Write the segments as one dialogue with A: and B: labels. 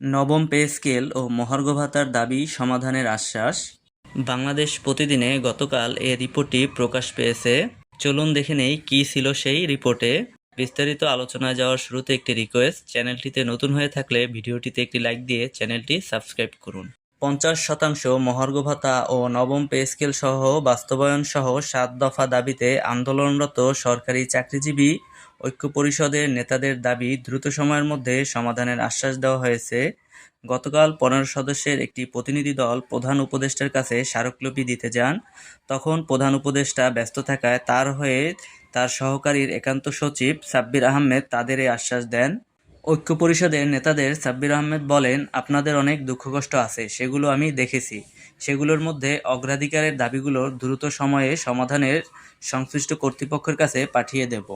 A: নবম pay scale ও মহার্ঘ ভাতার দাবি সমাধানের আশ্বাস। বাংলাদেশ প্রতিদিনে গতকাল এ রিপোর্টটি প্রকাশ পেয়েছে। চলুন দেখে নেই কী ছিল সেই রিপোর্টে। বিস্তারিত আলোচনায় যাওয়ার শুরুতে একটি রিকোয়েস্ট চ্যানেলটিতে নতুন হয়ে থাকলে ভিডিওটিতে একটি লাইক দিয়ে চ্যানেলটি সাবস্ক্রাইব করুন। পঞ্চাশ শতাংশ মহার্ঘ ভাতা ও নবম পে স্কেল সহ বাস্তবায়ন সহ সাত দফা দাবিতে আন্দোলনরত সরকারি চাকরিজীবী ঐক্য পরিষদের নেতাদের দাবি দ্রুত সময়ের মধ্যে সমাধানের আশ্বাস দেওয়া হয়েছে। গতকাল পনেরো সদস্যের একটি প্রতিনিধি দল প্রধান উপদেষ্টার কাছে স্মারকলিপি দিতে যান। তখন প্রধান উপদেষ্টা ব্যস্ত থাকায় তার হয়ে তার সহকারীর একান্ত সচিব সাব্বির আহমেদ তাদের এই আশ্বাস দেন। ঐক্য পরিষদের নেতাদের সাব্বির আহমেদ বলেন, আপনাদের অনেক দুঃখ কষ্ট আছে, সেগুলো আমি দেখেছি। সেগুলোর মধ্যে অগ্রাধিকারের দাবিগুলোর দ্রুত সময়ে সমাধানের সংশ্লিষ্ট কর্তৃপক্ষের কাছে পাঠিয়ে দেব।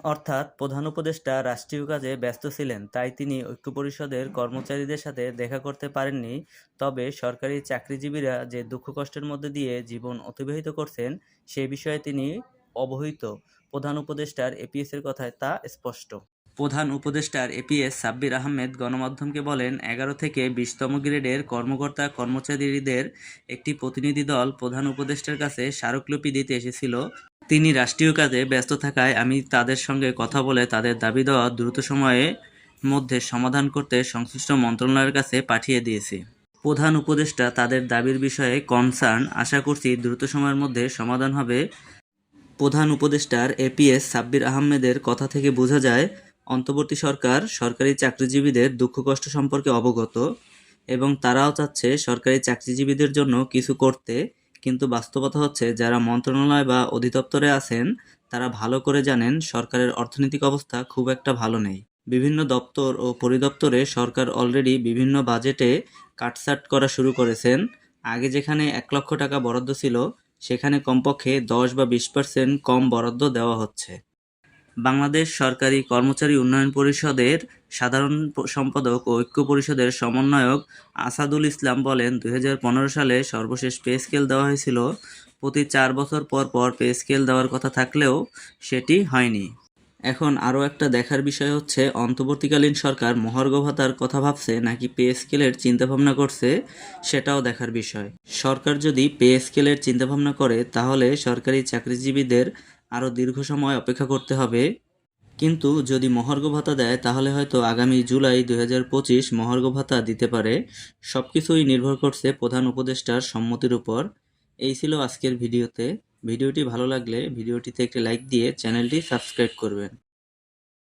A: অর্থাৎ প্রধান উপদেষ্টা রাষ্ট্রীয় কাজে ব্যস্ত ছিলেন, তাই তিনি ঐক্য পরিষদের কর্মচারীদের সাথে দেখা করতে পারেননি। তবে সরকারি চাকরিজীবীরা যে দুঃখ কষ্টের মধ্যে দিয়ে জীবন অতিবাহিত করছেন, সে বিষয়ে তিনি অবহিত। প্রধান উপদেষ্টার এপিএসের কথায় তা স্পষ্ট। প্রধান উপদেষ্টার এপিএস সাব্বির আহমেদ গণমাধ্যমকে বলেন, এগারো থেকে বিশতম গ্রেডের কর্মকর্তা কর্মচারীদের একটি প্রতিনিধি দল প্রধান উপদেষ্টার কাছে স্মারকলিপি দিতে এসেছিল। তিনি রাষ্ট্রীয় কাজে ব্যস্ত থাকায় আমি তাদের সঙ্গে কথা বলে তাদের দাবি দেওয়া দ্রুত সময়ে মধ্যে সমাধান করতে সংশ্লিষ্ট মন্ত্রণালয়ের কাছে পাঠিয়ে দিয়েছি। প্রধান উপদেষ্টা তাদের দাবির বিষয়ে কনসার্ন আশা করছি দ্রুত সময়ের মধ্যে সমাধান হবে। প্রধান উপদেষ্টার এপিএস সাব্বির আহমেদের কথা থেকে বোঝা যায় অন্তর্বর্তী সরকার সরকারি চাকরিজীবীদের দুঃখ কষ্ট সম্পর্কে অবগত এবং তারাও চাচ্ছে সরকারি চাকরিজীবীদের জন্য কিছু করতে, কিন্তু বাস্তবতা হচ্ছে যারা মন্ত্রণালয় বা অধিদপ্তরে আছেন, তারা ভালো করে জানেন সরকারের অর্থনৈতিক অবস্থা খুব একটা ভালো নেই। বিভিন্ন দপ্তর ও পরিদপ্তরে সরকার অলরেডি বিভিন্ন বাজেটে কাটছাট করা শুরু করেছেন। আগে যেখানে এক লক্ষ টাকা বরাদ্দ ছিল, সেখানে কমপক্ষে দশ বা বিশ পার্সেন্ট কম বরাদ্দ দেওয়া হচ্ছে। বাংলাদেশ সরকারি কর্মচারী উন্নয়ন পরিষদের সাধারণ সম্পাদক ও ঐক্য পরিষদের সমন্বয়ক আসাদুল ইসলাম বলেন দু হাজার পনেরো সালে সর্বশেষ পে স্কেল দেওয়া হয়েছিল। প্রতি চার বছর পর পর পে স্কেল দেওয়ার কথা থাকলেও সেটি হয়নি। এখন আরও একটা দেখার বিষয় হচ্ছে, অন্তর্বর্তীকালীন সরকার মহার্ঘ ভাতার কথা ভাবছে নাকি পে স্কেলের চিন্তাভাবনা করছে সেটাও দেখার বিষয়। সরকার যদি পে স্কেলের চিন্তাভাবনা করে, তাহলে সরকারি চাকরিজীবীদের আরও দীর্ঘ সময় অপেক্ষা করতে হবে। কিন্তু যদি মহার্ঘ ভাতা দেয়, তাহলে হয়তো আগামী জুলাই দু হাজার পঁচিশ মহার্ঘ ভাতা দিতে পারে। সব কিছুই নির্ভর করছে প্রধান উপদেষ্টার সম্মতির উপর। এই ছিল আজকের ভিডিওতে। ভিডিওটি ভালো লাগলে ভিডিওটিতে একটি লাইক দিয়ে চ্যানেলটি সাবস্ক্রাইব করবেন।